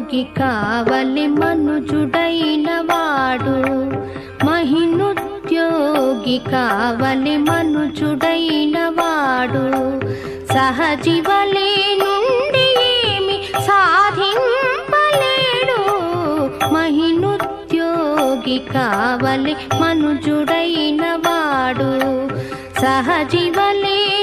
మహినుద్యోగి కావలి మనుజుడైన వాడు. మహినుద్యోగి కావలి మనుజుడైన వాడు. సహజీవలే నుండి ఏమి సాధింపలేడు. మహినుద్యోగి కావలి మనుజుడైన వాడు. సహజీవలే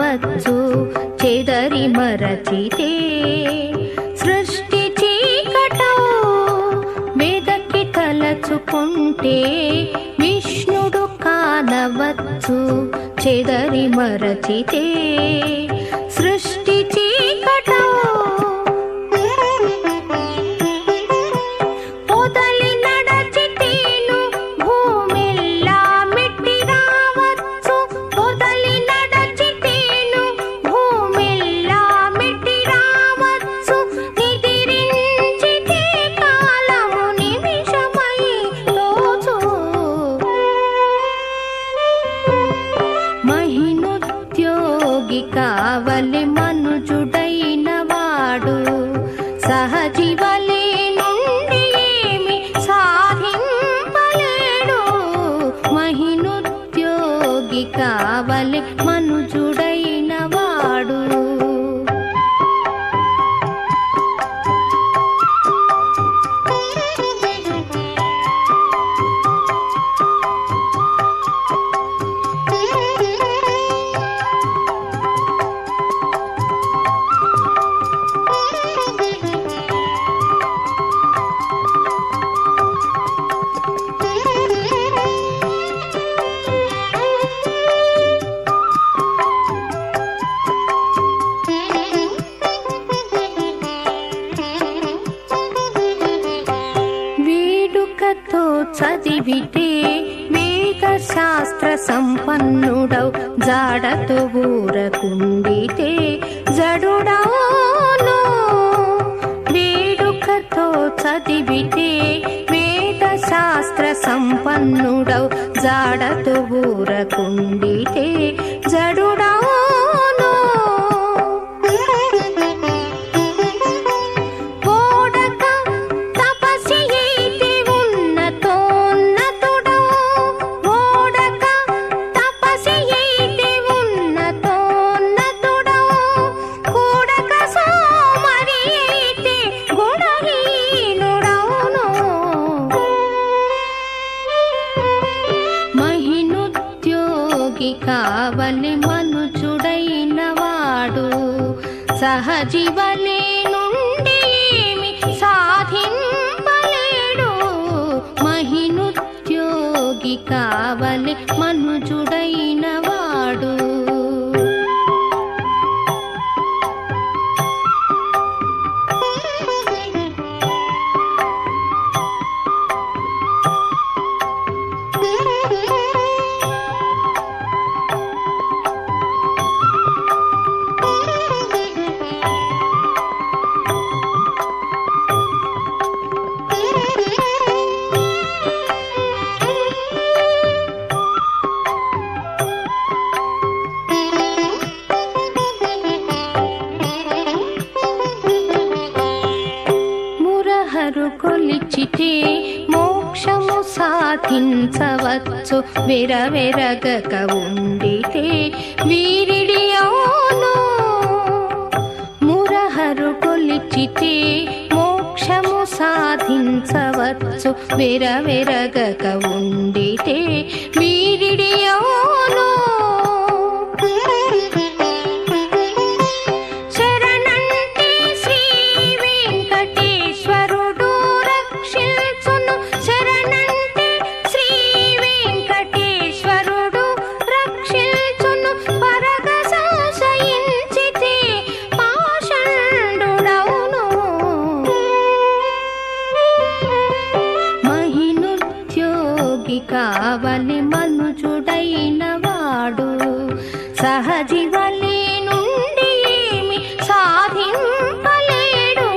వచ్చు చెదరి మరచితే. సృష్టి చీకటో మెదకి తలచుకుంటే విష్ణుడు కానవచ్చు చెదరి మరచితే. సృష్టి చీ సహజీవ చదివితే వేద శాస్త్ర సంపన్నుడవు జాడతో ఊరకుండితే జడుడవును. వేడుకతో చదివితే వేద శాస్త్ర సంపన్నుడవు జాడతో ఊరకుండితే జడు మహినుద్యోగి కావలి మనుచుడైన వాడు సహజీవనే నుండి సాధింపలేడు. మహినుద్యోగి కావలి మనుజుడైన వాడు కొలిచితే మోక్షము సాధించవచ్చు. విరవెరగక ఉండితే వీరిడి అవును మురహరు కొలిచితే మోక్షము సాధించవచ్చు. విరవెరగక ఉండితే వీరిడి కావలి మనుజుడైన వాడు. సహజీవలే నుండి ఏమి సాధింపలేడు.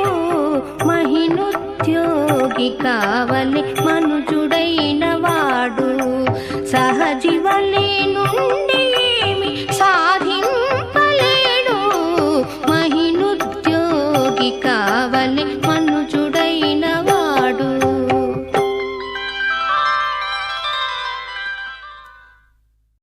మహినుద్యోగి కావలి